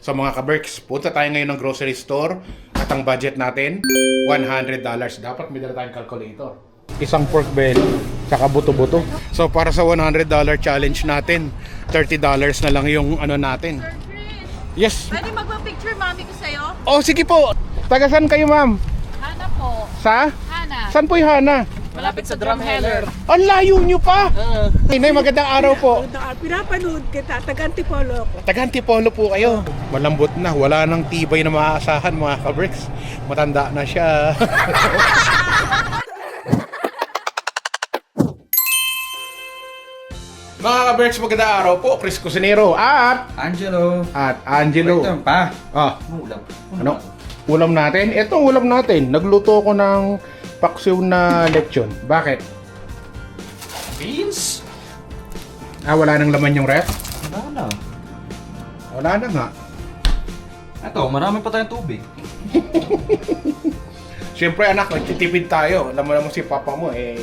So mga ka-Berks, punta tayo ngayon ng grocery store at ang budget natin, $100. Dapat may dala tayong calculator. Isang pork belly, tsaka buto-buto. So para sa $100 challenge natin, $30 na lang yung ano natin. Yes. Pwede magpa-picture mami ko sa'yo? Oh, sige po. Taga saan kayo, ma'am? Hana po. Sa? Hana. Saan po yung Hana? Malapit sa drumheller. Ang layo nyo pa! Inay, magandang araw po. Na, pinapanood kita, taga-antipolo ako. Taga-antipolo po kayo. Malambot na, wala nang tibay na maaasahan mga ka-bricks. Matanda na siya. mga ka-bricks, magandang araw po. Chris Cusinero at... Angelo. At Angelo. Wait pa. Ah, ulam? ano? Ulam natin? Ito ulam natin. Nagluto ko ng paksiw na lechon. Bakit? Beans? Ah, wala nang laman yung ref? Wala na. Wala na nga. Ito, marami pa tayong tubig. Siyempre anak, nagtitipid tayo. Alam mo naman si papa mo eh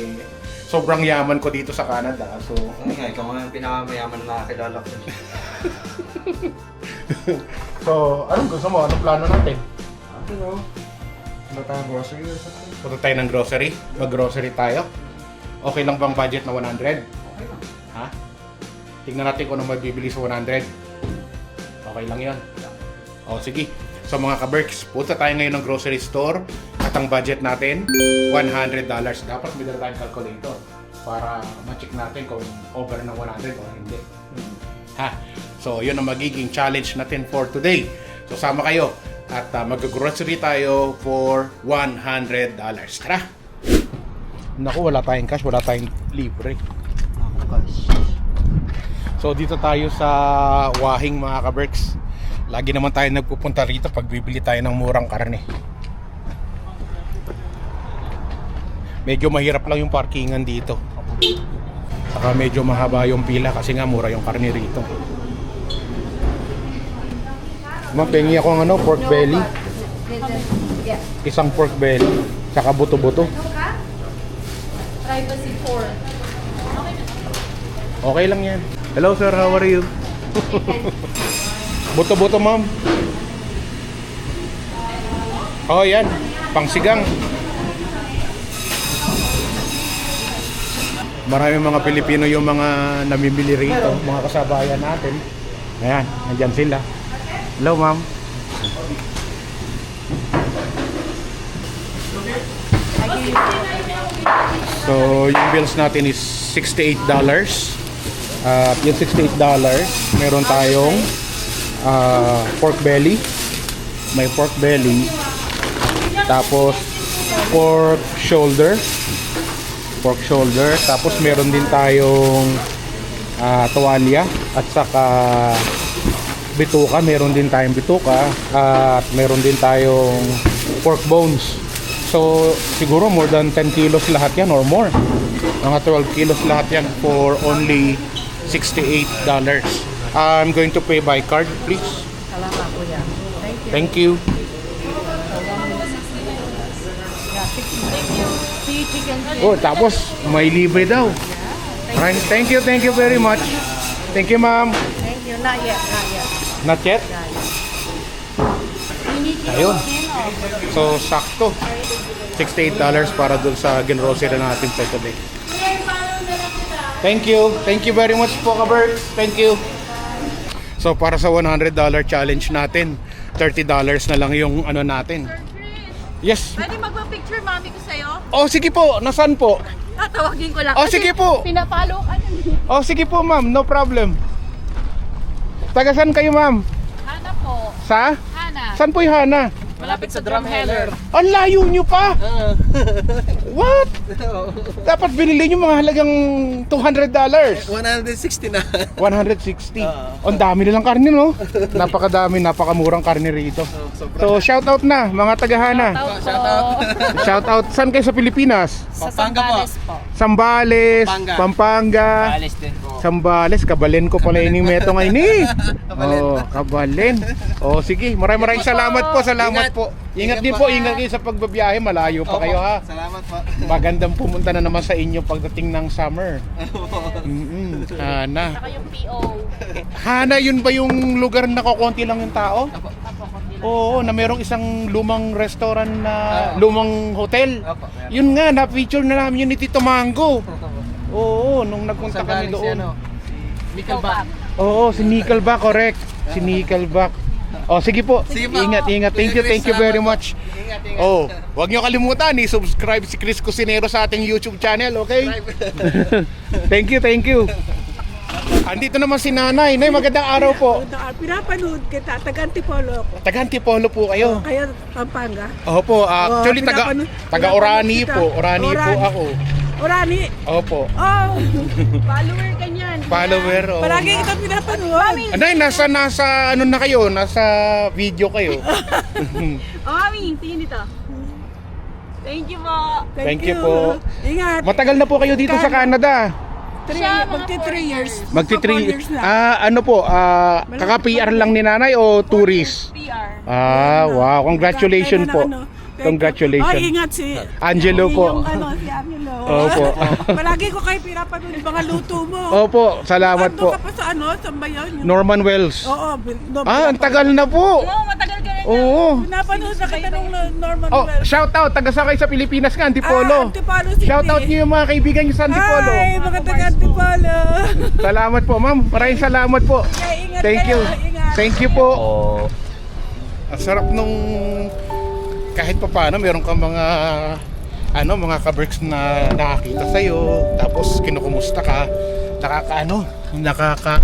sobrang yaman ko dito sa Canada. So Ano nga, ikaw nga yung pinakamayaman na nakakilala ko. so anong gusto mo? Anong plano natin? Angelo. Ano tayong grocery or something? Punta tayo ng grocery. Mag-grocery tayo. Okay lang bang budget na 100? Okay lang. Ha? Tingnan natin kung ano mabibili sa 100. Okay lang yon. O sige. So mga ka-Berks, punta tayo ngayon ng grocery store at ang budget natin, $100. Dapat may dala tayong calculator para ma-check natin kung over ng 100 o hindi. Ha? So yun ang magiging challenge natin for today. So sama kayo at uh, mag-grocery tayo for $100. Tara! Naku, wala tayong cash, wala tayong libre. Ako guys. So dito tayo sa Wahing mga ka-Berks. Lagi naman tayo nagpupunta rito pag bibili tayo ng murang karne. Medyo mahirap lang yung parkingan dito. Saka medyo mahaba yung pila kasi nga mura yung karne rito. Mapengi ako ng ano, pork belly. Isang pork belly. Saka buto-buto. Privacy 4. Okay lang yan. Hello sir, how are you? Buto-buto ma'am. Oh yan, pangsigang. Maraming mga Pilipino yung mga namimili rito, mga kasabayan natin. Ayan, nandyan sila. Hello ma'am. So, yung bills natin is $68. At yung $68, meron tayong ah, pork belly. May pork belly. Tapos, pork shoulder. Pork shoulder. Tapos, meron din tayong ah, tuwalya. At saka, bituka. Meron din tayong bituka. At meron din tayong pork bones. So, siguro more than 10 kilos lahat yan or more. Mga 12 kilos lahat yan for only $68. I'm going to pay by card, please. Salamat kuya. Thank you. Thank you. Thank you. Oh, tapos may libre daw. Maraming- Thank you, thank you very much. Thank you, ma'am. Thank you. Not yet. Not yet. Not yet? Ayun. So, sakto. $68 para dun sa ginrocery natin for today. Thank you. Thank you very much po, Kabert. Thank you. So, para sa $100 challenge natin, $30 na lang yung ano natin. Yes. Pwede magpa-picture mami ko sa'yo? Oh, sige po. Nasaan po? Tatawagin ko lang. Oh, sige po. Pinapalo ka na. Oh, sige po, ma'am. No problem. Taga saan kayo, ma'am? Hana po. Sa? Hana. Saan po yung Hana? Malapit sa drumheller. Ang layo nyo pa! What? Dapat binili nyo mga halagang $200. 160 na. 160. Ang dami nilang karne, no? Napakadami, napakamurang karne rito. So, shout out na, mga tagahana. Shout out po. Shout out. Saan kayo sa Pilipinas? Sa Pampanga po. Sambales po. Sambales, Pampanga. Pampanga. Alis din po. Sambales, kabalen ko pala ini meto ngayon eh. Oh, kabalen. Oh, sige. Maraming maraming salamat po. Salamat Ingat. po. Ingat Ingat din po, ingat kayo sa pagbabiyahe. Malayo pa kayo ha. Salamat po. Magandang pumunta na naman sa inyo pagdating ng summer. Mm Hana. Saka yung PO. Hana, yun ba yung lugar na kukunti lang yung tao? Apo, konti lang. Oo, na merong isang lumang restaurant na lumang hotel. Opo, meron. Yun nga, na-feature na namin yun ni Tito Mango. Oo, nung nagpunta Saan kami galing si doon. ano? Si Nickelback. Oo, si Nickelback, correct. Si Nickelback. Oh, sige po. Sige po. Ingat, ingat. Thank you, thank you very po. much. Ingat, ingat. Oh, huwag niyo kalimutan i-subscribe si Chris Cusinero sa ating YouTube channel, okay? thank you, thank you. Andito naman si Nanay. Nay, magandang araw po. Na- Pinapanood kita, taga Antipolo ako. Taga Antipolo po kayo. Kaya Pampanga. Opo, ah, Oh, actually taga pinapanood- taga pinapanood Orani kita. po. Orani, po Orani. ako. Orani. Opo. Oh, Follower ka niyan. Follower. Oh. palagi kita pinapanood. Anay, nasa nasa ano na kayo? Nasa video kayo. Oh, mami, tingin dito. Thank you po. Thank you po. Ingat. Matagal na po kayo dito sa Canada. Three, Siya, mga magti four 3 years. Magti Magpa four 3 years na. Ah, ano po? Ah, kaka-PR lang ni Nanay o tourist? PR. Ah, wow. Congratulations Kaya na po. ano. Congratulations. Oh, ingat si Angelo po. Yung ano, si Angelo. Opo. Palagi ko kayo pinapanood yung mga luto mo. Opo, salamat Ando po. ka pa sa ano, sa bayan. Yung- Norman Wells. Oo. bin- no, Ah, ang tagal na po. Oo, matagal ka rin. Oo. Pinapanood na kita nung Norman Oh, Wells. shout out taga sakay sa Pilipinas ka, Ah, Antipolo. Antipolo City. Shout out niyo yung mga kaibigan niyo sa Antipolo. Hi, mga taga Antipolo. Salamat po, ma'am. Maraming salamat po. Kaya ingat Thank you. kayo, Ingat. Thank you po. Oh. Ang sarap nung kahit pa paano meron kang mga ano mga kabricks na nakakita sa tapos kinukumusta ka. Nakakaano nakaka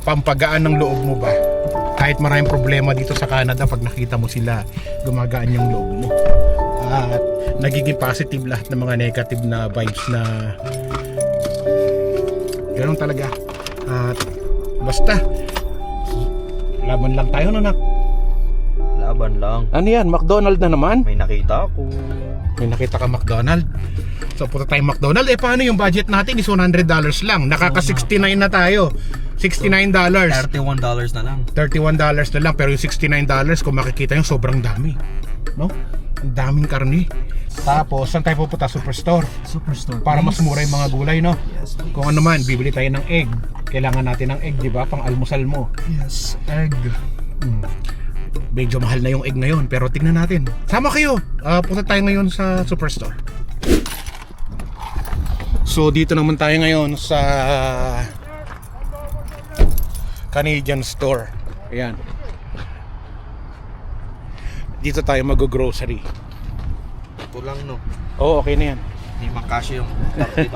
pampagaan ng loob mo ba? Kahit maraming problema dito sa Canada pag nakita mo sila gumagaan yung loob mo. At nagiging positive lahat ng mga negative na vibes na ganun talaga. At basta laban lang tayo nanak Laban lang. ano yan McDonald na naman May nakita ako. May nakita ka McDonald. So punta tayo McDonald. Eh paano yung budget natin is $100 lang. Nakaka 69 na tayo. $69. $31 na lang. $31 na lang pero yung $69 kung makikita yung sobrang dami. No? Ang daming karne. Tapos saan tayo pupunta? Superstore. Superstore. Para mas mura yung mga gulay, no? Kung ano man, bibili tayo ng egg. Kailangan natin ng egg, di ba? Pang almusal mo. Yes, egg. Hmm. Medyo mahal na yung egg ngayon, pero tignan natin. Sama kayo! Ah, punta tayo ngayon sa Superstore. So, dito naman tayo ngayon sa Canadian Store. Ayan. Dito tayo mag-grocery. Ito lang no. Oo, okay na yan. Hindi makasya yung $30.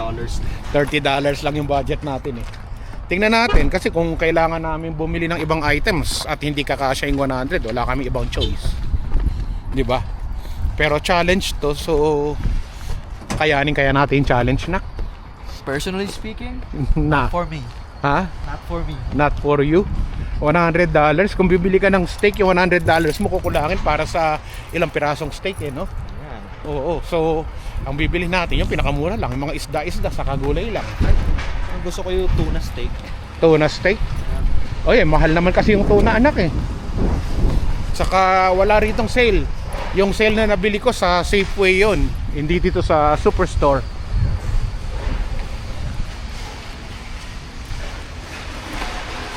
$30 lang yung budget natin eh. Tingnan natin kasi kung kailangan namin bumili ng ibang items at hindi kakasya yung 100, wala kami ibang choice. 'Di ba? Pero challenge to, so kayanin kaya natin yung challenge na. Personally speaking, na. for me. Ha? Not for me. Not for you. $100. Kung bibili ka ng steak, yung $100 mo kukulangin para sa ilang pirasong steak eh, no? Yan. Oo, so ang bibili natin yung pinakamura lang, yung mga isda-isda sa kagulay lang. Ang gusto ko yung tuna steak. Tuna steak. Oye, mahal naman kasi yung tuna anak eh. Saka wala ritong sale. Yung sale na nabili ko sa Safeway yon, hindi dito sa Superstore.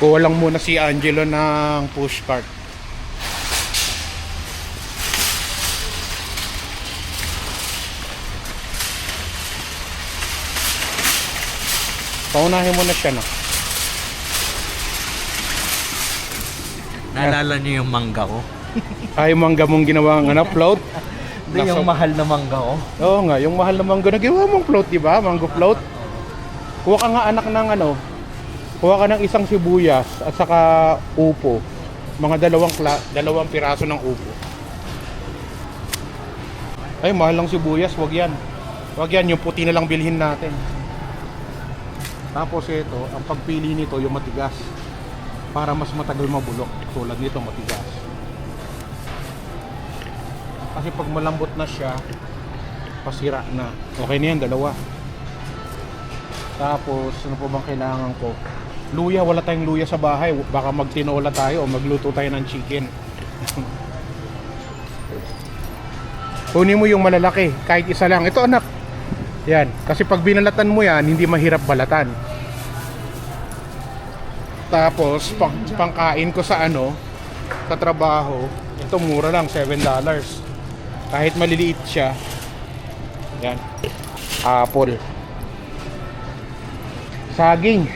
Kuha lang muna si Angelo ng pushcart. Paunahin mo na siya na. Naalala niyo yung mangga ko? Ay, mangga mong ginawang ano, float. Hindi Nasa- yung mahal na mangga ko. Oo nga, yung mahal na mangga na ginawa mong float, di ba? Mango float. Kuha ka nga anak ng ano, kuha ka ng isang sibuyas at saka upo. Mga dalawang kla- dalawang piraso ng upo. Ay, mahal lang sibuyas, wag yan. Wag yan, yung puti na lang bilhin natin. Tapos ito, ang pagpili nito yung matigas. Para mas matagal mabulok. Tulad nito matigas. Kasi pag malambot na siya, pasira na. Okay na yan, dalawa. Tapos, ano po bang kailangan ko? Luya, wala tayong luya sa bahay. Baka magtinola tayo o magluto tayo ng chicken. Kunin mo yung malalaki, kahit isa lang. Ito anak. Yan, kasi pag binalatan mo yan, hindi mahirap balatan. Tapos, pang, pangkain ko sa ano, sa trabaho, ito mura lang, $7. Kahit maliliit siya. Yan. Apple. Saging.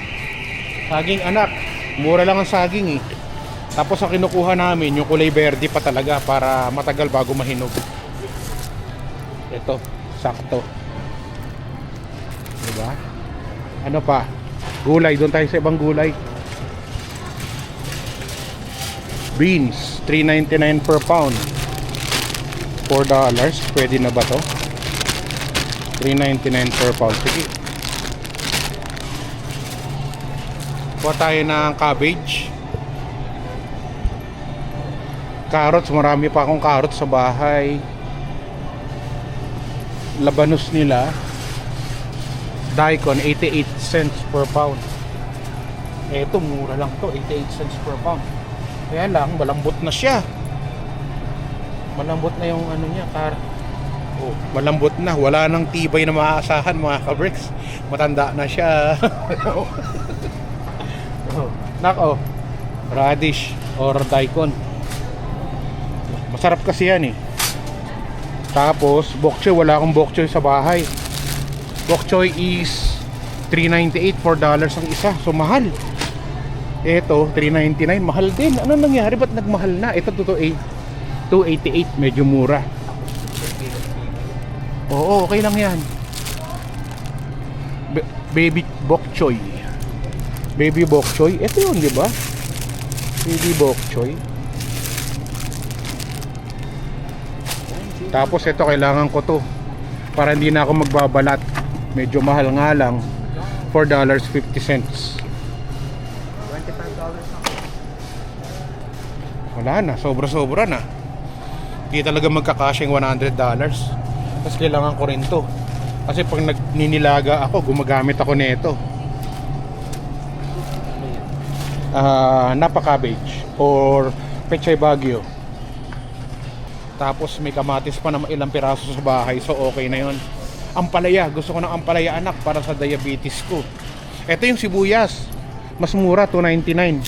Saging anak. Mura lang ang saging eh. Tapos ang kinukuha namin, yung kulay verde pa talaga para matagal bago mahinog. Ito, sakto. Ano pa? Gulay, doon tayo sa ibang gulay. Beans, 3.99 per pound. 4 dollars, pwede na ba to? 3.99 per pound. Sige. Kuha tayo ng cabbage. Carrots, marami pa akong carrots sa bahay. Labanos nila. Daikon, 88 cents per pound. Eto, mura lang to, 88 cents per pound. Kaya lang, malambot na siya. Malambot na yung ano niya, car. Oh, malambot na. Wala nang tibay na maaasahan mga kabricks. Matanda na siya. oh, nako. Radish or daikon. Masarap kasi yan eh. Tapos, bok choy. Wala akong bok choy sa bahay. Bok choy is 3.98 4 dollars ang isa. So mahal. Ito 3.99 mahal din. Ano nangyari ba't nagmahal na? Ito totoo eh 288 medyo mura. Oo, okay lang 'yan. Ba- baby bok choy. Baby bok choy. Ito 'yun, 'di ba? Baby bok choy. Tapos ito kailangan ko to para hindi na ako magbabalat. Medyo mahal nga lang. $4.50. Wala na, sobra-sobra na. Hindi talaga magkakasya yung $100. Tapos kailangan ko rin to. Kasi pag nagninilaga ako, gumagamit ako nito. Ah, napa cabbage or pechay bagyo. Tapos may kamatis pa na ilang piraso sa bahay, so okay na 'yon. Ampalaya, gusto ko ng ampalaya anak para sa diabetes ko. Ito yung sibuyas. Mas mura, 2.99.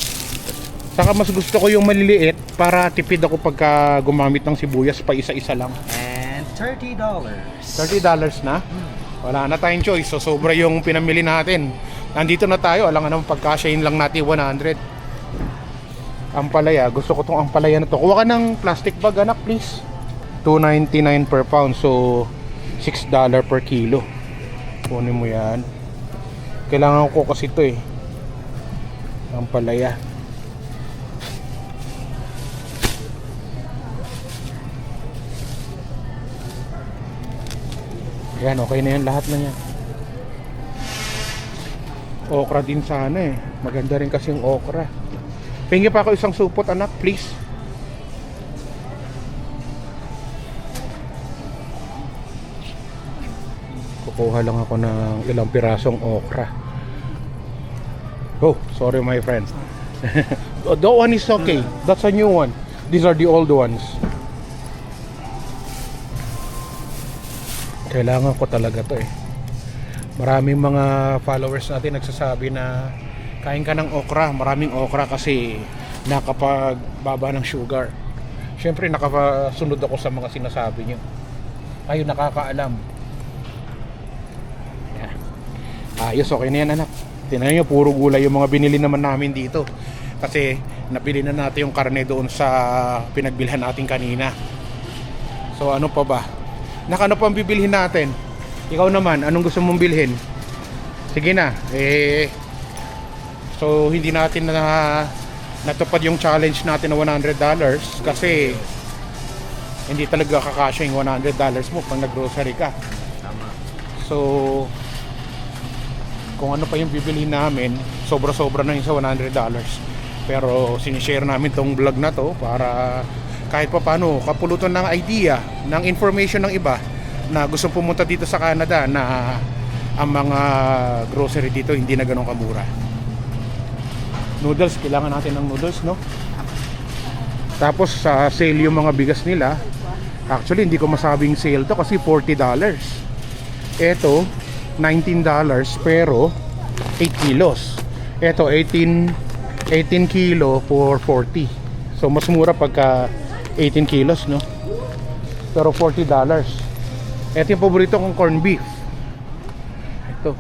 Saka mas gusto ko yung maliliit para tipid ako pagka gumamit ng sibuyas pa isa-isa lang. And $30. $30 na? Wala na tayong choice. So sobra yung pinamili natin. Nandito na tayo. Alam nga naman pagkasyahin lang natin 100. Ampalaya. Gusto ko tong ampalaya na to. Kuha ka ng plastic bag anak please. 2.99 per pound. So $6 per kilo. Kunin mo yan. Kailangan ko kasi ito eh. Ampalaya. Yan, okay na yan lahat na yan. Okra din sana eh. Maganda rin kasi yung okra. Pingi pa ako isang supot anak, please. Kukuha lang ako ng ilang pirasong okra. Oh, sorry my friend. that one is okay. That's a new one. These are the old ones. Kailangan ko talaga to eh. Maraming mga followers natin nagsasabi na kain ka ng okra. Maraming okra kasi nakapagbaba ng sugar. Siyempre nakasunod ako sa mga sinasabi nyo. Kayo nakakaalam. Yeah. Ayos, okay na yan anak. Tingnan nyo, puro gulay yung mga binili naman namin dito. Kasi nabili na natin yung karne doon sa pinagbilhan natin kanina. So ano pa ba? Nakano pang bibilhin natin? Ikaw naman, anong gusto mong bilhin? Sige na. Eh So hindi natin na natupad yung challenge natin na $100 kasi hindi talaga kakasya yung $100 mo pag nag-grocery ka. So kung ano pa yung bibilhin namin, sobra-sobra na yung sa $100. Pero sinishare namin tong vlog na to para kahit pa paano kapulutan ng idea, ng information ng iba na gusto pumunta dito sa Canada na ang mga grocery dito hindi na ganun kamura. Noodles, kailangan natin ng noodles, no? Tapos sa sale yung mga bigas nila. Actually, hindi ko masabing sale to kasi $40. Ito, $19 pero 8 kilos. Ito, 18 18 kilo for 40. So mas mura pagka 18 kilos, no? Pero 40 dollars. Ito yung paborito kong corn beef. Ito.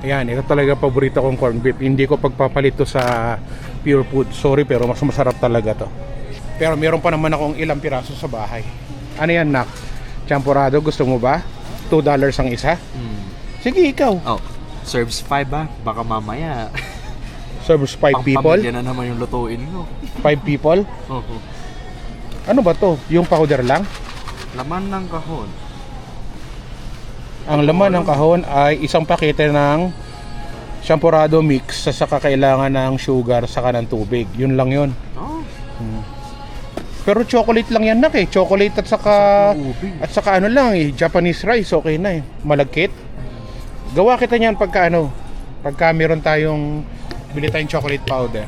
Ayan, ito talaga paborito kong corn beef. Hindi ko pagpapalito sa pure food. Sorry, pero mas masarap talaga to. Pero meron pa naman akong ilang piraso sa bahay. Ano yan, Nak? Champurado, gusto mo ba? 2 dollars ang isa? Hmm. Sige, ikaw. Oh, serves 5 ba? Baka mamaya. Serves 5 people? Pangpamilya na naman yung lutuin ko. 5 people? Oo. Ano ba to? Yung powder lang? Laman ng kahon. Ang laman ng kahon ay isang pakete ng champurado mix sa saka kailangan ng sugar saka ng tubig. Yun lang yun. Oh, Pero chocolate lang yan nak eh. Chocolate at saka at saka ano lang eh, Japanese rice okay na eh. Malagkit. Gawa kita niyan pagka ano, pagka meron tayong bili tayong chocolate powder.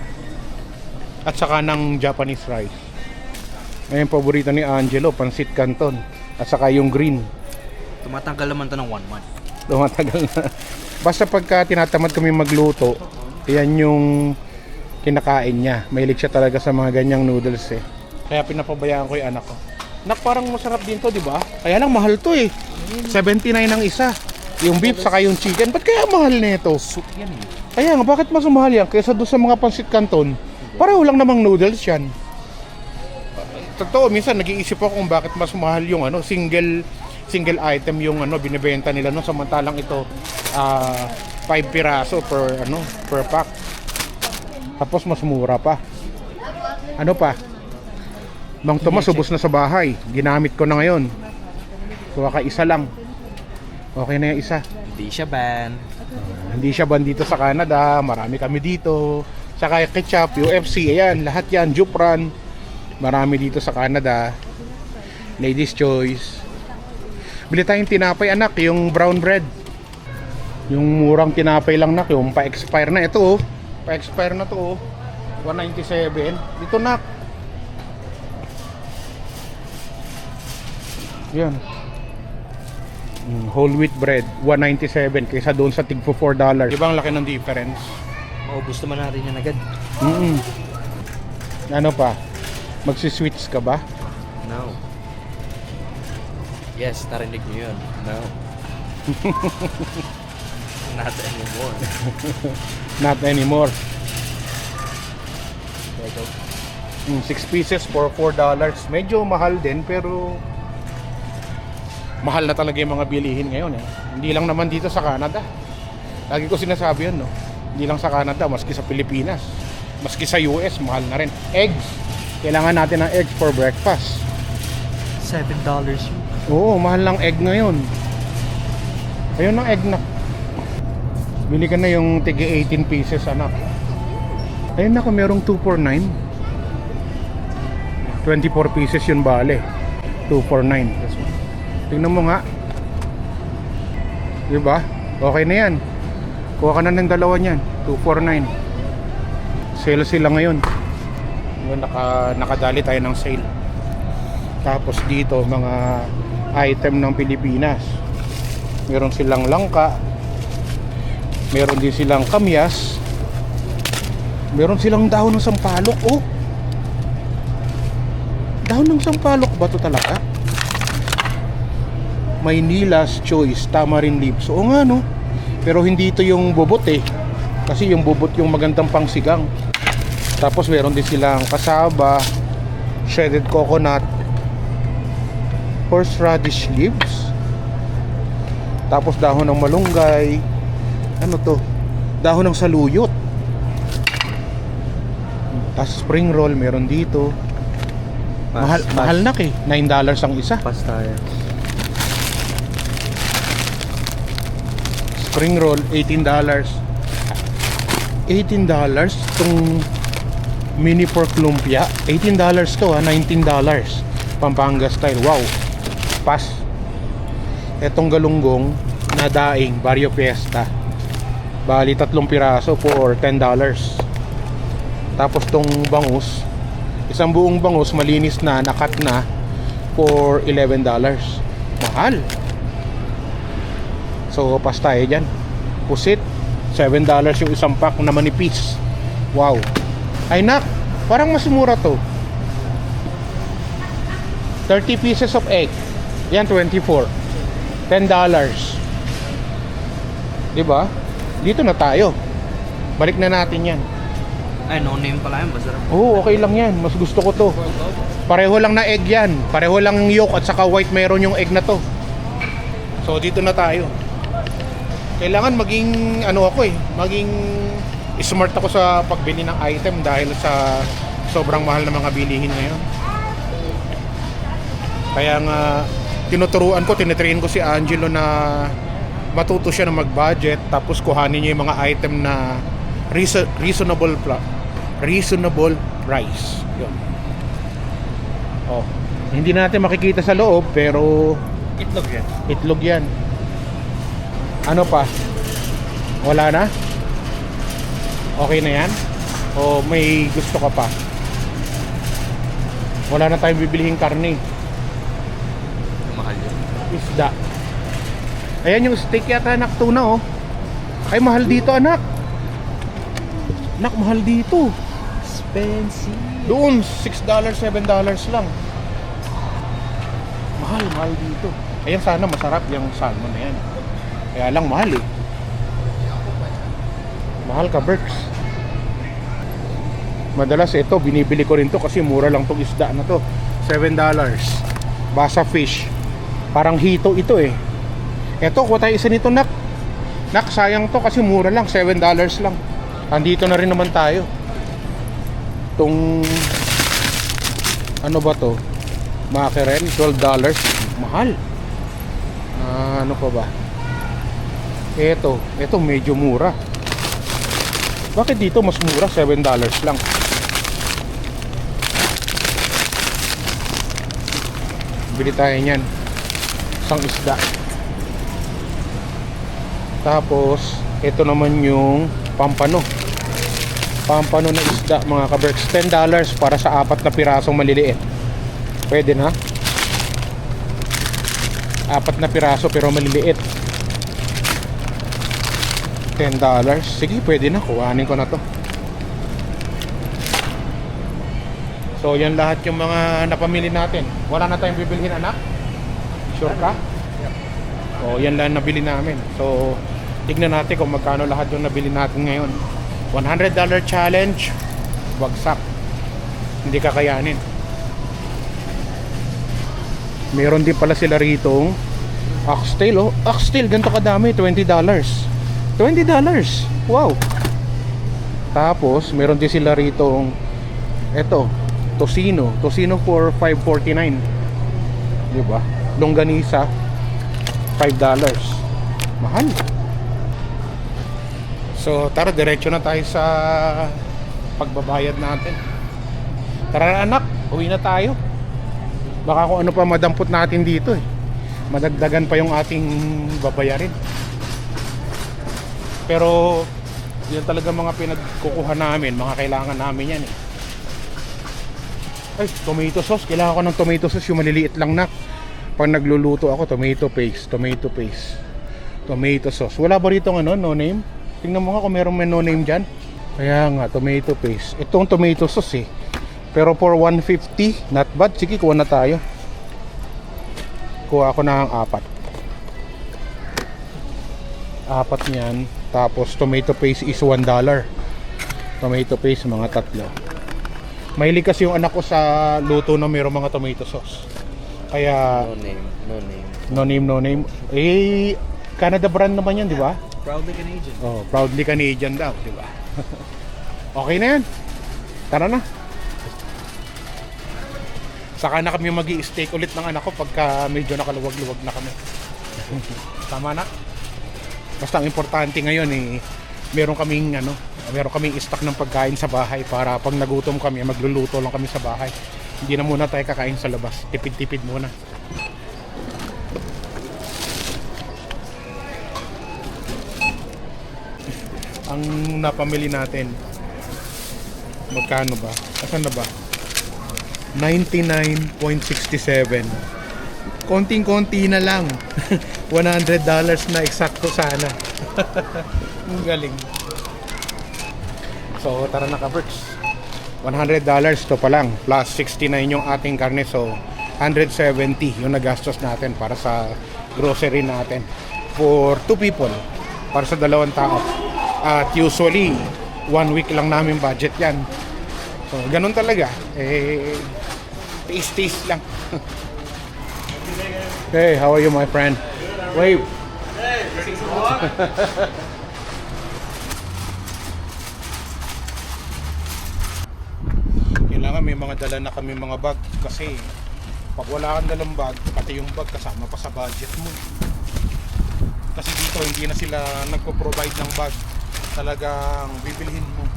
At saka ng Japanese rice. Ngayon paborito ni Angelo, pansit canton. At saka yung green. Tumatanggal naman to ng 1 month. Tumatagal na. Basta pagka tinatamad kami magluto, yan yung kinakain niya. Mahilig siya talaga sa mga ganyang noodles eh. Kaya pinapabayaan ko yung anak ko. Nak, parang masarap din to, di ba? Kaya lang mahal to eh. 79 ang isa. Yung beef saka yung chicken. Ba't kaya mahal nito? Soup yan eh. Kaya nga, bakit mas mahal yan? Kaysa doon sa mga pansit canton. Pareho lang namang noodles yan. Totoo, minsan nag-iisip ako kung bakit mas mahal yung ano, single single item yung ano binebenta nila no samantalang ito ah 5 piraso per ano per pack. Tapos mas mura pa. Ano pa? Mang Tomas ubos na sa bahay. Ginamit ko na ngayon. Kuha ka isa lang. Okay na yung isa. Hindi siya ban. Hindi siya ban dito sa Canada, marami kami dito. Saka ketchup, UFC, ayan, lahat yan, Jupran. Marami dito sa Canada. Ladies Choice. Bili tayong tinapay anak, yung brown bread. Yung murang tinapay lang nak, yung pa-expire na ito oh. Pa-expire na to oh. 197. Dito nak. Yan. Mm, whole wheat bread 197 kaysa doon sa tig 4 dollars. Ibang laki ng difference. Maubos naman natin yan agad. Mm. Ano pa? Magsi-switch ka ba? No. Yes, narinig niyo yun. No. Not anymore. Not anymore. Mm, 6 pieces for 4 dollars. Medyo mahal din pero mahal na talaga yung mga bilihin ngayon eh. Hindi lang naman dito sa Canada. Lagi ko sinasabi yun, no? Hindi lang sa Canada, maski sa Pilipinas. Maski sa US, mahal na rin. Eggs. Kailangan natin ng eggs for breakfast. $7 yun. Oo, mahal ng egg ngayon. Ayun ang egg na. Bili ka na yung tigi 18 pieces anak. Ayun ako, merong 2 for 9. 24 pieces yun bale. 2 for 9. Tingnan mo nga. Diba? Okay na yan. Kuha ka na ng dalawa niyan. 2 for 9. Sale sila ngayon. Yun, Naka, nakadali tayo ng sale. Tapos dito mga item ng Pilipinas. Meron silang langka. Meron din silang kamyas. Meron silang dahon ng sampalok. Oh. Dahon ng sampalok ba to talaga? Maynila's Choice Tamarind Leaves. Oo nga no. Pero hindi ito yung bubot eh. Kasi yung bubot yung magandang pangsigang. Tapos meron din silang kasaba, shredded coconut, horseradish leaves. Tapos dahon ng malunggay. Ano to? Dahon ng saluyot. Tapos spring roll meron dito. mahal mahal na eh. 9 dollars ang isa. Pas tayo. Spring roll 18 dollars. 18 dollars tong mini pork lumpia. 18 dollars to ha, 19 dollars. Pampanga style. Wow. Pas. Etong galunggong na daing Barrio Fiesta. Bali tatlong piraso for $10. Tapos tong bangus, isang buong bangus malinis na, nakat na for $11. Mahal. So pas tayo dyan. Pusit, $7 yung isang pack na manipis. Wow. Ay nak, parang mas mura to. 30 pieces of egg. Yan, 24. $10. Diba? Dito na tayo. Balik na natin yan. Ay, no name pala yun. Masarap. Oo, okay lang yan. Mas gusto ko to. Pareho lang na egg yan. Pareho lang yolk at saka white meron yung egg na to. So, dito na tayo. Kailangan maging, ano ako eh, maging smart ako sa pagbili ng item dahil sa sobrang mahal na mga bilihin ngayon. Kaya nga, tinuturuan ko, tinitrain ko si Angelo na matuto siya na mag-budget tapos kuhanin niya yung mga item na reason- reasonable pla- reasonable price. Yun. Oh, hindi natin makikita sa loob pero Itlog yan. itlog yan. Ano pa? Wala na? Okay na yan? O may gusto ka pa? Wala na tayong bibilihing karne. Mahal yun. Isda. Ayan yung steak yata anak tuna oh. Ay mahal dito anak. Anak mahal dito. Expensive. Doon $6, $7 lang. Mahal, mahal dito. Ayan sana masarap yung salmon na yan. Kaya lang mahal eh. Mahal ka, Berks. Madalas ito, binibili ko rin to kasi mura lang tong isda na to. $7. Basa fish. Parang hito ito eh. Eto, kuha tayo isa nito, nak. Nak, sayang to kasi mura lang. $7 lang. Andito na rin naman tayo. Tong ano ba to? Mackerel, $12. Mahal. Ah, ano pa ba? Eto, eto medyo mura. Bakit dito mas mura? $7 lang. Bili tayo niyan. Isang isda. Tapos, ito naman yung pampano. Pampano na isda mga kaberks. $10 para sa apat na pirasong maliliit. Pwede na. Apat na piraso pero maliliit. $10. Sige, pwede na. Kuhanin ko na to. So, yan lahat yung mga napamili natin. Wala na tayong bibilhin, anak? Sure ka? So, yan lang nabili namin. So, tignan natin kung magkano lahat yung nabili natin ngayon. $100 challenge, wagsak. Hindi kakayanin. Meron din pala sila rito oxtail, oh. Oxtail, ganito kadami, $20. $20. Wow. Tapos, meron din sila rito eto, tocino. Tocino for 5.49. 'Di ba? Longganisa $5. Mahal. So, tara diretso na tayo sa pagbabayad natin. Tara na, anak, uwi na tayo. Baka kung ano pa madampot natin dito eh. Madagdagan pa yung ating babayarin. Pero yan talaga mga pinagkukuha namin, mga kailangan namin yan eh. Ay, tomato sauce. Kailangan ko ng tomato sauce yung maliliit lang na. Pag nagluluto ako, tomato paste, tomato paste, tomato sauce. Wala ba rito ano, no name? Tingnan mo nga kung meron may no name dyan. Kaya nga, tomato paste. Itong tomato sauce eh. Pero for 150, not bad. Sige, kuha na tayo. Kuha ako na ang apat. Apat niyan. Tapos tomato paste is 1 dollar. Tomato paste mga tatlo. Mahilig kasi yung anak ko sa luto na mayroong mga tomato sauce. Kaya No name. No name. no name no name. Eh Canada brand naman yan, di ba? Proudly Canadian. Oh, proudly Canadian daw, di ba? okay na yan. Tara na. Saka na kami mag steak ulit ng anak ko pagka medyo nakaluwag-luwag na kami. Tama na. Basta ang importante ngayon eh meron kaming ano, meron kaming stock ng pagkain sa bahay para pag nagutom kami, magluluto lang kami sa bahay. Hindi na muna tayo kakain sa labas. Tipid-tipid muna. ang napamili natin magkano ba? Asan na ba? 99.67 Konting-konti na lang. $100 na eksakto sana. Ang galing. So, tara na ka-Berks. $100 to pa lang. Plus 69 yung ating karne. So, 170 yung nagastos natin para sa grocery natin. For two people. Para sa dalawang tao. At usually, one week lang namin budget yan. So, ganun talaga. Eh, taste-taste lang. hey, how are you, my friend? Wave. Kailangan may mga dala na kami mga bag kasi pag wala kang dalang bag, pati yung bag kasama pa sa budget mo. Kasi dito hindi na sila nagpo-provide ng bag. Talagang bibilhin mo.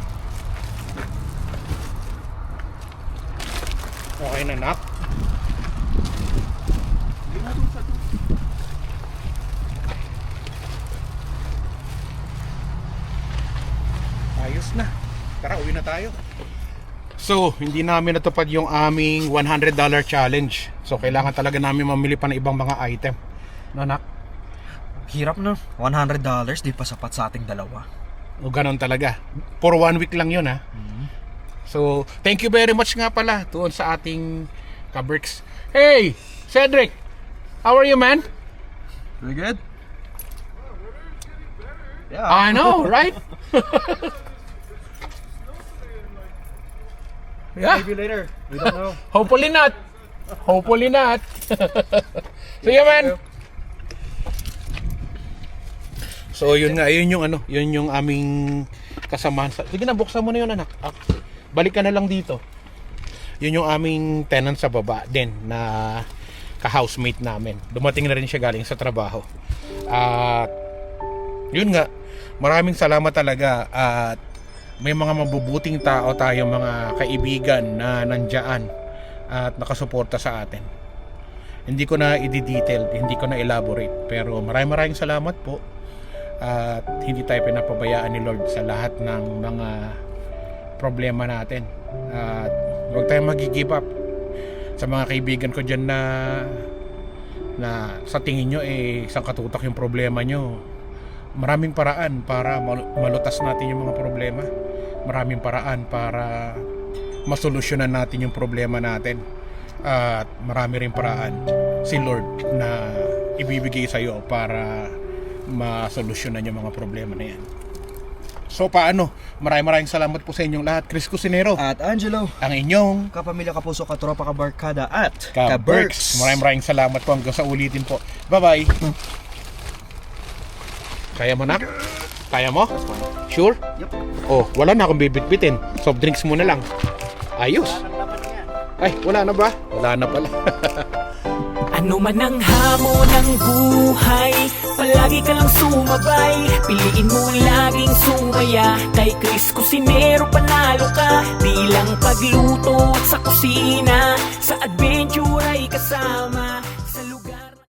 Okay na, nak? Ayos na. Tara, uwi na tayo. So, hindi namin natupad yung aming $100 challenge. So, kailangan talaga namin mamili pa ng ibang mga item. No, nak? Hirap no. $100 di pa sapat sa ating dalawa. O ganon talaga. For one week lang yun ha. So, thank you very much nga pala doon sa ating kabricks. Hey! Cedric! How are you, man? Very good. Yeah. I know, right? yeah, Maybe later. We don't know. hopefully not. Hopefully not. See you, man. So, yun nga, yun yung ano, yun yung aming kasamahan. Sa, sige na, buksan mo na yun, anak. Ah, balik ka na lang dito. Yun yung aming tenant sa baba din na ka-housemate namin. Dumating na rin siya galing sa trabaho. At yun nga, maraming salamat talaga at may mga mabubuting tao tayo mga kaibigan na nandyan at nakasuporta sa atin. Hindi ko na i-detail, hindi ko na elaborate, pero maraming maraming salamat po at hindi tayo pinapabayaan ni Lord sa lahat ng mga problema natin. At huwag tayong mag-give up sa mga kaibigan ko dyan na na sa tingin nyo eh isang katutak yung problema nyo. Maraming paraan para mal- malutas natin yung mga problema. Maraming paraan para masolusyonan natin yung problema natin. At marami rin paraan si Lord na ibibigay sa iyo para masolusyonan yung mga problema na yan so paano maraming maraming salamat po sa inyong lahat Chris Cusinero At Angelo, ang inyong kapamilya, kapuso, katropa, kabarkada, at Ka-Berks. Maraming maraming salamat po hanggang sa ulitin po. Bye-bye. Kaya mo na? Kaya mo? Sure? Yup. Oh, wala na akong bibitbitin. Soft drinks muna lang. Ayos. Ay, wala na ba? Wala na pala. Ano man ang hamon ng buhay Palagi ka lang sumabay. Piliin mo laging sumaya Kay Chris Cusinero panalo ka. Di lang pagluto at sa kusina Sa adventure ay kasama